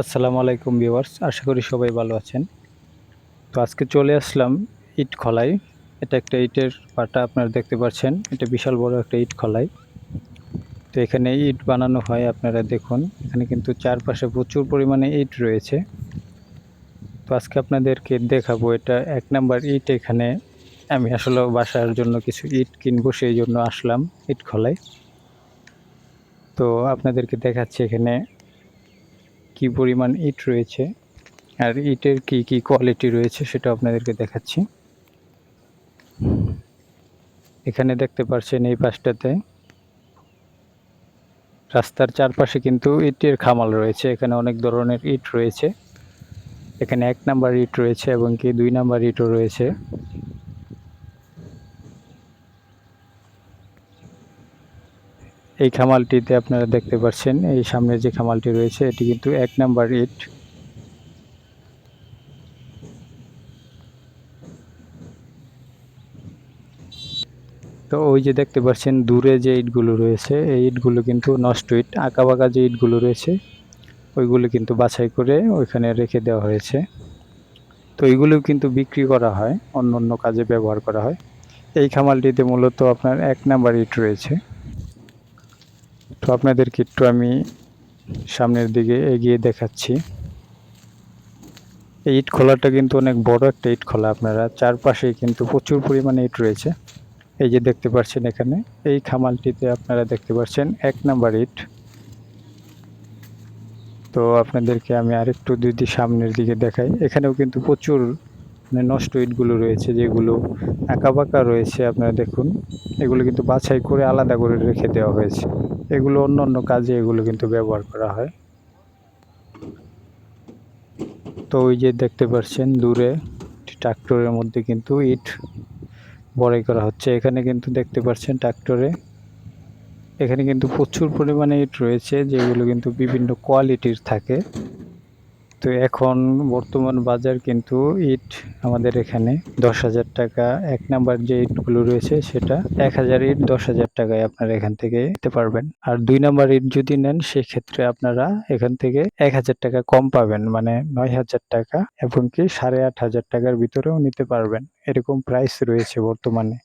আসসালামু আলাইকুম ভিউয়ার্স, আশা করি সবাই ভালো আছেন। তো আজকে চলে আসলাম ইট খলাই। এটা একটা ইটের পাটা আপনারা দেখতে পাচ্ছেন, এটা বিশাল বড় একটা ইট খলাই। তো এখানে ইট বানানো হয়, আপনারা দেখুন, এখানে কিন্তু চারপাশে প্রচুর পরিমাণে ইট রয়েছে। তো আজকে আপনাদেরকে দেখাবো, এটা এক নাম্বার ইট এখানে। আমি আসলে বাসার জন্য কিছু ইট কিনবো, সেই জন্য আসলাম ইট খলাই তো আপনাদেরকে দেখাচ্ছি এখানে কি পরিমাণ ইট রয়েছে আর ইটের কি কি কোয়ালিটি রয়েছে সেটা আপনাদেরকে দেখাচ্ছি। এখানে দেখতে পাচ্ছেন এই পাশটাতে রাস্তার চারপাশে কিন্তু ইটের খামাল রয়েছে, এখানে অনেক ধরনের ইট রয়েছে। এখানে এক নাম্বার ইট রয়েছে এবং কি দুই নাম্বার ইটও রয়েছে। এই খামালটিতে আপনারা দেখতে পাচ্ছেন, এই সামনে যে খামালটি রয়েছে, এটি কিন্তু এক নাম্বার ইট। তো ওই যে দেখতে পাচ্ছেন, দূরে যে ইটগুলো রয়েছে, এই ইটগুলো কিন্তু নষ্ট ইট আঁকা বাঁকা যে ইটগুলো রয়েছে, ওইগুলো কিন্তু বাছাই করে ওইখানে রেখে দেওয়া হয়েছে। তো এইগুলো কিন্তু বিক্রি করা হয় অন্য অন্য কাজে ব্যবহার করা হয়। এই খামালটিতে মূলত আপনার এক নাম্বার ইট রয়েছে। তো আপনাদেরকে একটু আমি সামনের দিকে এগিয়ে দেখাচ্ছি। এই ইট খোলাটা কিন্তু অনেক বড় একটা ইট খোলা আপনারা। চারপাশে কিন্তু প্রচুর পরিমাণে ইট রয়েছে। এই যে দেখতে পাচ্ছেন এখানে, এই খামালটিতে আপনারা দেখতে পাচ্ছেন এক নাম্বার ইট। তো আপনাদেরকে আমি আরেকটু যদি সামনের দিকে দেখাই, এখানেও কিন্তু প্রচুর মানে নষ্ট ইটগুলো রয়েছে, যেগুলো আঁকা বাঁকা রয়েছে আপনারা দেখুন। এগুলো কিন্তু বাছাই করে আলাদা করে রেখে দেওয়া হয়েছে। এগুলো অন্য অন্য কাজে এগুলো কিন্তু ব্যবহার করা হয়। তো ওই যে দেখতে পাচ্ছেন দূরে ট্রাক্টরের মধ্যে কিন্তু ইট বড়াই করা হচ্ছে। এখানে কিন্তু দেখতে পাচ্ছেন ট্রাক্টরে এখানে কিন্তু প্রচুর পরিমাণে ইট রয়েছে, যেগুলো কিন্তু বিভিন্ন কোয়ালিটির থাকে। তো এখন বর্তমান বাজার কিন্তু ইট আমাদের এখানে দশ হাজার টাকা। এক নাম্বার যে ইটগুলো রয়েছে সেটা এক হাজার ইট দশ হাজার টাকায় আপনারা এখান থেকে নিতে পারবেন। আর দুই নাম্বার ইট যদি নেন, সেক্ষেত্রে আপনারা এখান থেকে এক হাজার টাকা কম পাবেন মানে নয় হাজার টাকা, এবং কি সাড়ে আট হাজার টাকার ভিতরেও নিতে পারবেন। এরকম প্রাইস রয়েছে বর্তমানে।